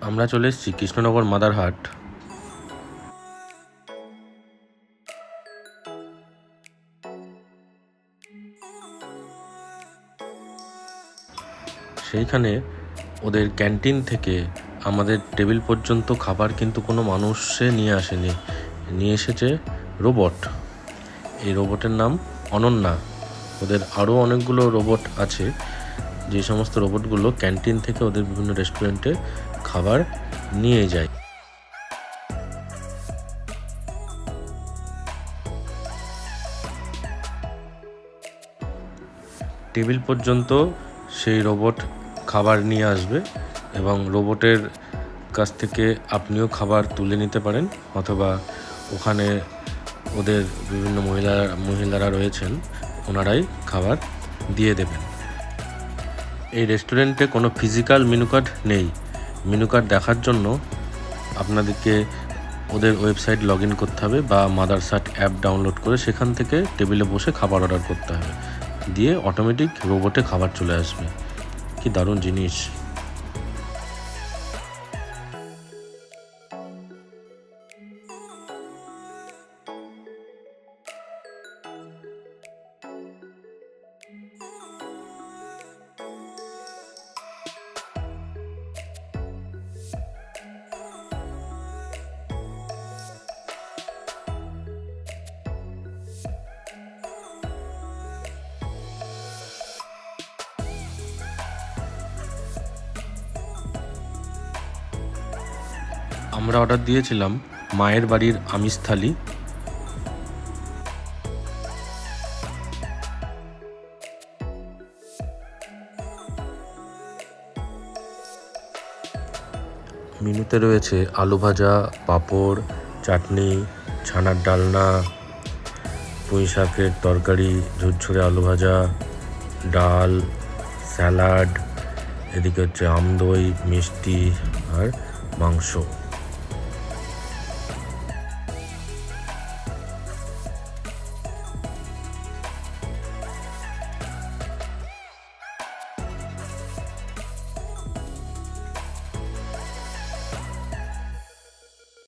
আমরা চলে এসেছি কৃষ্ণনগর মাদারহাট। সেইখানে ওদের ক্যান্টিন থেকে আমাদের টেবিল পর্যন্ত খাবার কিন্তু কোনো মানুষে নিয়ে আসেনি। নিয়ে এসেছে রোবট। এই রোবটের নাম অনন্যা। ওদের আরও অনেকগুলো রোবট আছে। যে সমস্ত রোবটগুলো ক্যান্টিন থেকে ওদের বিভিন্ন রেস্টুরেন্টে খাবার নিয়ে যায়। টেবিল পর্যন্ত সেই রোবট খাবার নিয়ে আসবে এবং রোবটের কাছ থেকে আপনিও খাবার তুলে নিতে পারেন অথবা ওখানে ওদের বিভিন্ন মহিলা, মহিলারা রয়েছেন, ওনারাই খাবার দিয়ে দেবেন। এই রেস্টুরেন্টে কোনো ফিজিক্যাল মেনু কার্ড নেই। মেনু কার্ড দেখার জন্য আপনাদেরকে ওদের ওয়েবসাইট লগ ইন করতে হবে বা মাদারসাট অ্যাপ ডাউনলোড করে সেখান থেকে টেবিলে বসে খাবার অর্ডার করতে হবে। দিয়ে অটোমেটিক রোবটে খাবার চলে আসবে। কি দারুণ জিনিস। আমরা অর্ডার দিয়েছিলাম মায়ের বাড়ির আমিষ থালি। মেনুতে রয়েছে আলু ভাজা, পাঁপড়, চাটনি, ছানার ডালনা, পুঁই শাকের তরকারি, ঝুরঝুরে আলু ভাজা, ডাল, স্যালাড, এদিকে হচ্ছে আমদই মিষ্টি আর মাংস।